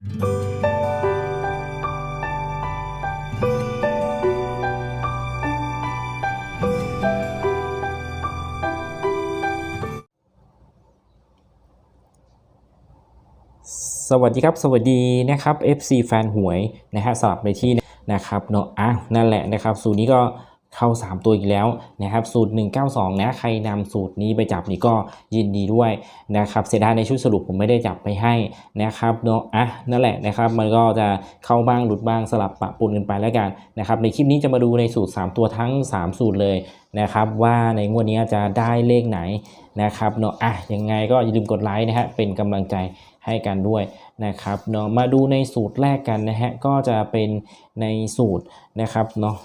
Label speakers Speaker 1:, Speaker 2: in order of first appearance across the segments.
Speaker 1: สวัสดีครับ สวัสดีนะครับ FC แฟนหวยนะฮะสลับในที่นะครับเนาะอะนั่นแหละนะครับสูตรนี้ก็ เข้า 3 ตัวอีกแล้วนะครับสูตร 192 นะใครนำสูตรนี้ไปจับนี่ก็ยินดีด้วยนะครับเสียดายในชุดสรุปผมไม่ได้จับไปให้นะครับเนาะอะนั่นแหละนะครับมันก็จะเข้าบ้างหลุดบ้างสลับปะปนกันไปแล้วกันนะครับในคลิปนี้จะมาดูในสูตร 3 ตัวทั้ง 3 สูตรเลยนะครับว่าในงวดนี้จะได้เลขไหนนะครับเนาะอะยังไงก็อย่าลืมกดไลค์นะฮะเป็นกำลังใจให้กันด้วยนะครับเนาะมาดูในสูตรแรกกันนะฮะก็จะเป็นในสูตรนะครับเนาะ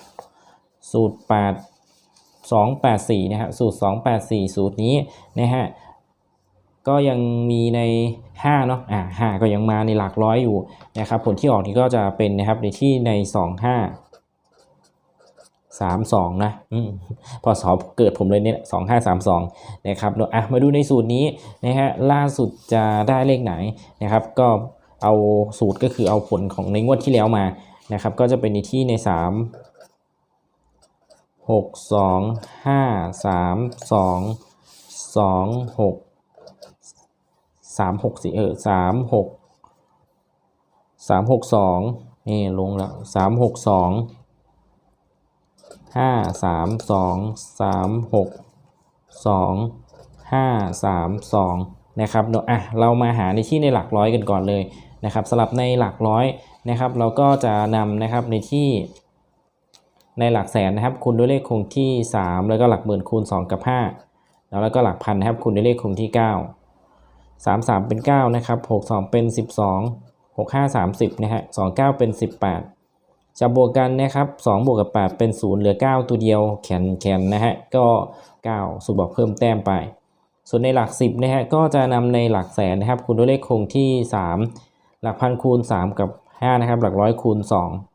Speaker 1: สูตร 8 2 8 4นะฮะสูตร 2 8 4 สูตรนี้นะฮะก็ยังมีใน5เนาะอ่า5ก็ยังมาในหลักร้อยอยู่นะครับผลที่ออกนี้ก็จะเป็นนะครับในที่ใน 2 5 3 2 นะอมพอสอบเกิดผมเลยเนี่ย2 5 3 2นะครับเนาะอะมาดูในสูตรนี้นะฮะล่าสุดจะได้เลขไหนนะครับ ก็เอาสูตรก็คือเอาผลของในงวดที่แล้วมานะครับ ก็จะเป็นในที่ใน 3 6 2 5 3 2 2 6 3 6 4เออ3 6 3 6 2นี่ลงแล้ว3 6 2ห้าสามสองสามหกสองห้าสามสองนะครับเนอะอะเรามาหาในที่ในหลักร้อยกันก่อนเลยนะครับสำหรับในหลักร้อยนะครับ เราก็จะนำนะครับในที่ ในหลักแสนนะครับคูณด้วยเลขคงที่ 3 แล้วก็หลักหมื่นคูณ 2 กับ 5 แล้วแล้วก็หลักพันนะครับคูณด้วยเลขคงที่ 9 3 3 เป็น 9 นะครับ 6 2 เป็น 12 6 5 30นะฮะ2 9 เป็น 18จะบวกกันนะครับ2บวกกับ 8 เป็น 0 เหลือ 9 ตัวเดียวแขนแขนนะฮะก็ 9 สูตรบอกเพิ่มแต้มไป ส่วนในหลัก 10นะฮะก็จะนำในหลักแสนนะครับคูณด้วยเลขคงที่ 3 หลักพันคูณ 3 กับ 5 นะครับ หลักร้อยคูณ 2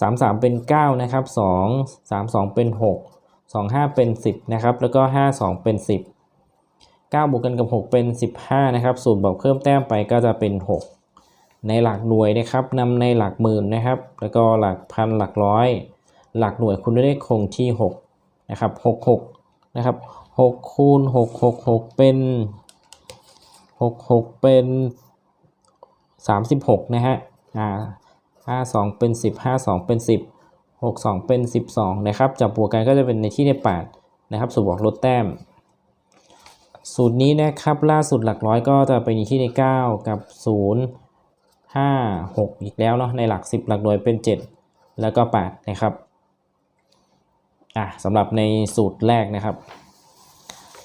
Speaker 1: 3 3 เป็น 9 นะครับ 2 3 2 เป็น 6 2 5 เป็น 10 นะครับ แล้วก็ 5 2 เป็น 10 9 บวกกันกับ 6 เป็น 15 นะครับ สูตรบอกเพิ่มแต้มไปก็จะเป็น 6 ในหลักหน่วยนะครับนำในหลักหมื่นนะครับ แล้วก็หลักพันหลักร้อย หลักหน่วยคุณได้คงที่ 6 นะครับ 66 นะครับ 6 คูณ 6 6 6 เป็น 6 6 เป็น 36 นะฮะ อ่า 52 เป็น 10 52 เป็น 10 62 เป็น 12 นะครับจับบวกกันก็จะเป็นในที่ได้8นะครับสูตรบอกลดแต้ม สูตรนี้นะครับล่าสุดหลักร้อยก็จะเป็นในที่ใน9 กับ 0 5 6 อีกแล้วเนาะในหลัก 10 หลักหน่วยเป็น 7 แล้วก็ 8 นะครับอะสำหรับในสูตรแรกนะครับ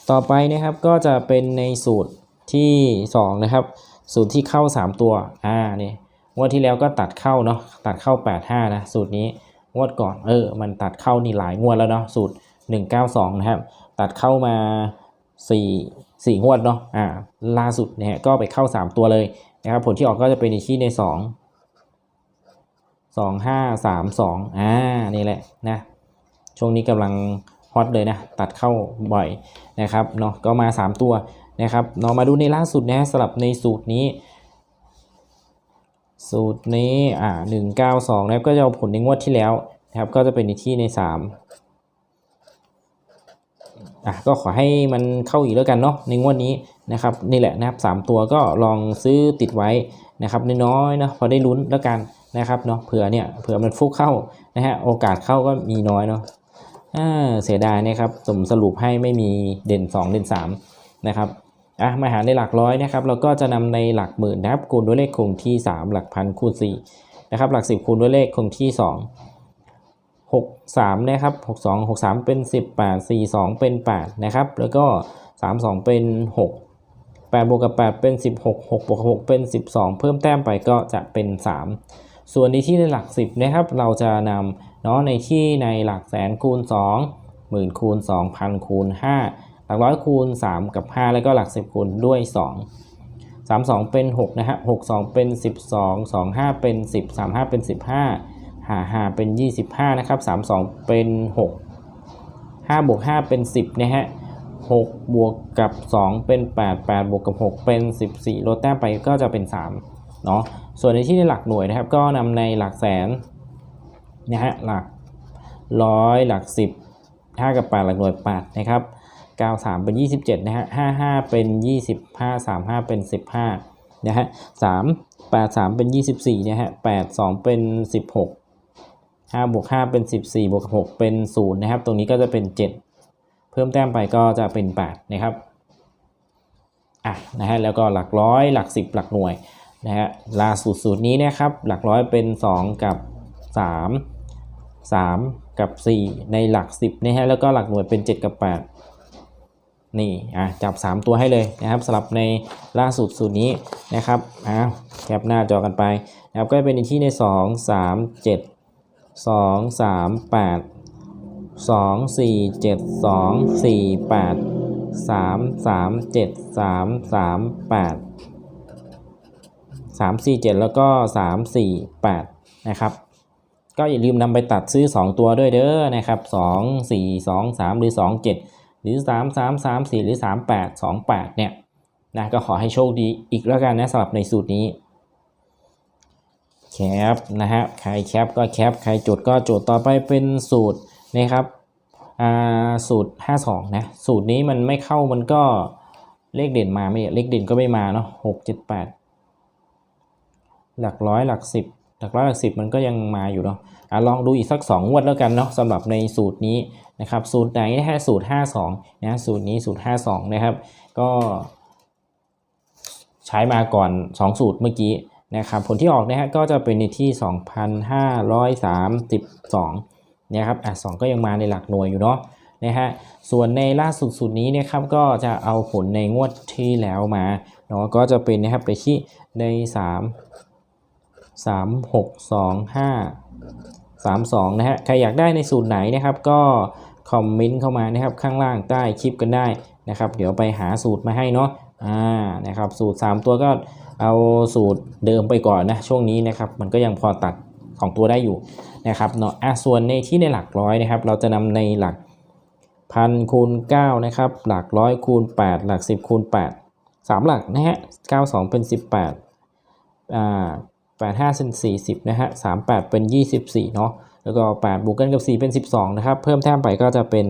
Speaker 1: ต่อไปนะครับก็จะเป็นในสูตรที่ 2 นะครับ สูตรที่เข้า 3 ตัวอ่านี่ งวดที่แล้วก็ตัดเข้าเนาะตัดเข้า 85 นะ สูตรนี้งวดก่อนเออ มันตัดเข้านี่หลายงวดแล้วเนาะสูตร 192 นะครับ ตัดเข้ามา 4 4 งวดเนาะอ่าล่าสุดเนี่ยก็ไปเข้า 3 ตัวเลยนะครับผลที่ออกก็จะเป็นในที่ใน 2 2 5 3 2อ่านี่แหละนะช่วงนี้กำลังฮอตเลยนะตัดเข้าบ่อยนะครับเนาะก็มา 3 ตัวนะครับเนาะมาดูในล่าสุดนะสลับในสูตรนี้ สูตรนี้อ่า192นะครับก็จะเอาผลในงวดที่แล้วนะครับก็จะเป็นในที่ใน3อะก็ขอให้มันเข้าอีกแล้วกันเนาะในงวดนี้นะครับนี่แหละนะครับ3ตัวก็ลองซื้อติดไว้นะครับน้อยๆนะพอได้ลุ้นแล้วกันนะครับเนาะเผื่อเนี่ยเผื่อมันฟุกเข้านะฮะโอกาสเข้าก็มีน้อยเนาะอ่าเสียดายนะครับสมสรุปให้ไม่มีเด่น 2 เด่น3นะครับ อะมาหาในหลักร้อยนะครับเราก็จะนำในหลักหมื่นนะครับคูณด้วยเลขคงที่ 3 หลักพันคูณ4นะครับหลัก 10 คูณด้วยเลขคงที่ 2 6 3นะครับ6 2 6 3 เป็น 18 4 2 เป็น8นะครับแล้วก็ 3 2 เป็น 6 8บวกกับ8เป็น 16 6บวกกับ6เป็น 12 เพิ่มแต้มไปก็จะเป็น 3 ส่วนในที่ในหลัก 10นะครับเราจะนำเนาะในที่ในหลักแสนคูณ2หมื่นคูณ 2,000 คูณ 5 หลักร้อยคูณ 3 กับ 5 แล้วก็หลัก 10 คูณด้วย 2 3 2 เป็น 6 นะฮะ6 2 เป็น 12 2 5 เป็น 10 3 5 เป็น 15 หาหาเป็น 25 นะครับ 32 เป็น 6 5บวก5เป็น 10 นะฮะ6บวกกับ 2 เป็น 8 8 บวกกับ 6 เป็น 14ลดแต้มไปก็จะเป็น 3 เนาะส่วนในที่ในหลักหน่วยนะครับ ก็นำในหลักแสนนะฮะหลักร้อยหลักสิบห้ากับแปดหลักหน่วยแปดนะครับ เก้าสามเป็นยี่สิบเจ็ดนะฮะห้าห้าเป็นยี่สิบห้าสามห้าเป็นสิบห้านะฮะสามแปดสามเป็นยี่สิบสี่นะฮะแปดสองเป็นสิบหกห้าบวกห้าเป็นสิบสี่บวกหกเป็นศูนย์นะครับ ตรงนี้ก็จะเป็นเจ็ดเพิ่มแต้มไปก็จะเป็นแปดนะครับ อะ นะฮะ แล้วก็หลักร้อย หลักสิบหลักหน่วย นะฮะล่าสุดสูตรนี้นะครับ หลักร้อยเป็น 2 กับ 3 3 กับ 4 ในหลัก 10 นะฮะ แล้วก็หลักหน่วยเป็น 7 กับ 8 นี่อะจับ 3 ตัวให้เลยนะครับสำหรับในล่าสุดสูตรนี้นะครับอะแคปหน้าจอกันไปนะครับก็เป็นที่ใน 2 3 7 2 3 8 2 4 7 2 4 8สามสามเจ็ดสามสามแปดสามสี่เจ็ดแล้วก็สามสี่แปดนะครับ ก็อย่าลืมนำไปตัดซื้อ 2 ตัวด้วยเด้อนะครับสองสี่สองสามหรือสองเจ็ด หรือสามสามสามสี่หรือสามแปดสองแปดเนี่ยนะก็ขอให้โชคดีอีกแล้วกันนะสำหรับในสูตรนี้แคปนะฮะใครแคปก็แคปใครจดก็จดต่อไปเป็นสูตรนะครับอ่าสูตร 52 นะ สูตรนี้มันไม่เข้ามันก็เลขเด่นมาไม่เลขเด่นก็ไม่มาเนาะ6 7 8 หลักร้อยหลักสิบ หลักร้อยหลักสิบมันก็ยังมาอยู่เนาะอะลองดูอีกสัก2งวดแล้วกันเนาะสำหรับในสูตรนี้นะครับ สูตรไหนนะฮะสูตร 52นะสูตรนี้สูตร 52 นะครับ ก็ใช้มาก่อน 2 สูตรเมื่อกี้นะครับผลที่ออกนะฮะก็จะเป็นในที่ 2,532เนี่ยครับอะสองก็ยังมาในหลักหน่วยอยู่เนาะนะฮะส่วนในล่าสุดสุดนี้นะครับก็จะเอาผลในงวดที่แล้วมาเนาะก็จะเป็นนะครับไปที่ใน 3 3 6 2 5 3 2นะฮะใครอยากได้ในสูตรไหนนะครับก็คอมเมนต์เข้ามานะครับข้างล่างใต้คลิปกันได้นะครับ เดี๋ยวไปหาสูตรมาให้เนาะอ่านะครับสูตร 3 ตัวก็เอาสูตรเดิมไปก่อนนะช่วงนี้นะครับมันก็ยังพอตัดของตัวได้อยู่นะครับเนาะอะส่วนในที่ในหลักร้อยนะครับ เราจะนำในหลักพันคูณ9นะครับหลักร้อยคูณ 8 หลัก 10คูณ8 3 หลักนะฮะ92 เป็น 18อ่า 85เป็น40นะฮะ38 เป็น 24 เนาะแล้วก็8บวกกันกับ 4 เป็น 12 นะครับ เพิ่มแต้มไปก็จะเป็น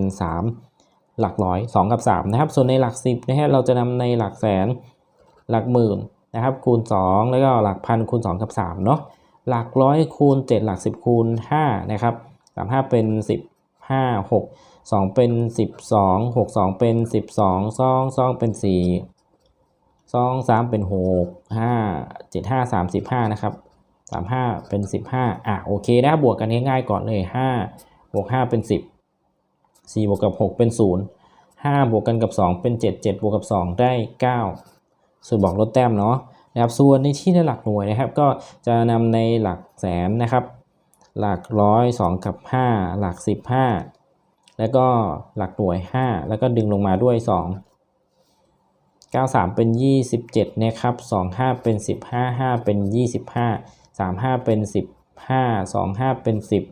Speaker 1: 3 หลักร้อย 2 กับ 3 นะครับ ส่วนในหลัก 10 นะฮะ เราจะนำในหลักแสน หลักหมื่นนะครับ คูณ 2 แล้วก็หลักพันคูณ 2 กับ 3 เนาะ หลักร้อยคูณ 7 หลัก 10 คูณ 5 นะครับ35 เป็น 15 6 2 เป็น 12 6 2 เป็น 12 2 2 เป็น 4 2 3เป็น6 5 7 5 35นะครับ35เป็น15อะโอเคนะบวกกันง่ายๆก่อนเลย5บวก5เป็น10 4บวกกับ6เป็น0 5บวกกันกับ2เป็น7 7บวกกับ2ได้9สูตรบอกลดแต้มเนาะนะครับส่วนในที่ในหลักหน่วยนะครับ ก็จะนำในหลักแสนนะครับ หลักร้อยสองกับห้าหลักสิบห้าแล้วก็หลักหน่วยห้าแล้วก็ดึงลงมาด้วยสอง เก้าสามเป็นยี่สิบเจ็ดนะครับสองห้าเป็นสิบห้าห้าเป็นยี่สิบห้าสามห้าเป็นสิบห้าสองห้าเป็นสิบ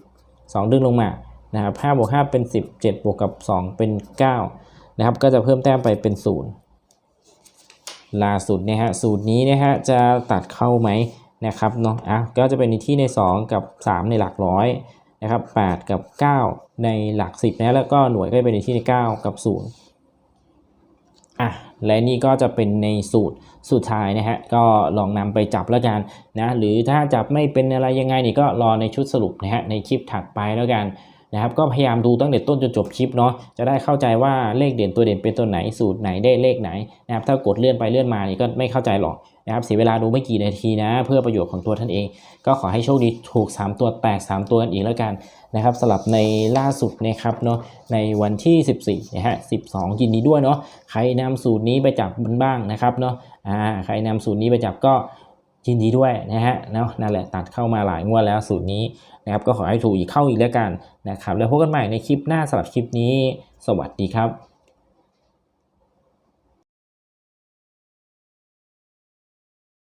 Speaker 1: สองดึงลงมานะครับห้าบวกห้าเป็นสิบเจ็ดบวกกับสองเป็นเก้านะครับ ก็จะเพิ่มแต้มไปเป็นศูนย์ล่าสุดเนี่ยฮะสูตรนี้นะฮะจะตัดเข้าไหมนะครับเนาะอะก็จะเป็นในที่ใน 2 กับ 3 ในหลักร้อยนะครับ8กับ 9 ในหลัก 10นะแล้วก็หน่วยก็เป็นในที่ใน 9 กับ 0 อะและนี่ก็จะเป็นในสูตรสุดท้ายนะฮะก็ลองนำไปจับแล้วกันนะหรือถ้าจับไม่เป็นอะไรยังไงนี่ก็รอในชุดสรุปนะฮะในคลิปถัดไปแล้วกัน นะครับก็พยายามดูตั้งแต่ต้นจนจบคลิปเนาะจะได้เข้าใจว่าเลขเด่นตัวเด่นเป็นตัวไหนสูตรไหนได้เลขไหนนะครับถ้ากดเลื่อนไปเลื่อนมานี่ก็ไม่เข้าใจหรอกนะครับเสียเวลาดูไม่กี่นาทีนะ เพื่อประโยชน์ของตัวท่านเอง ก็ขอให้โชคดีถูก 3 ตัวแตก 3 ตัวกันอีกแล้วกันนะครับสำหรับในล่าสุดนะครับเนาะในวันที่ 14นะฮะ12 ยินดีด้วยเนาะใครนำสูตรนี้ไปจับบ้างนะครับเนาะอ่าใครนำสูตรนี้ไปจับก็ ยินดีด้วยนะฮะเนาะนั่นแหละตัดเข้ามาหลายงวดแล้วสูตรนี้นะครับก็ขอให้ถูกอีกเข้าอีกแล้วกันนะครับแล้วพบกันใหม่ในคลิปหน้าสำหรับคลิปนี้ สวัสดีครับ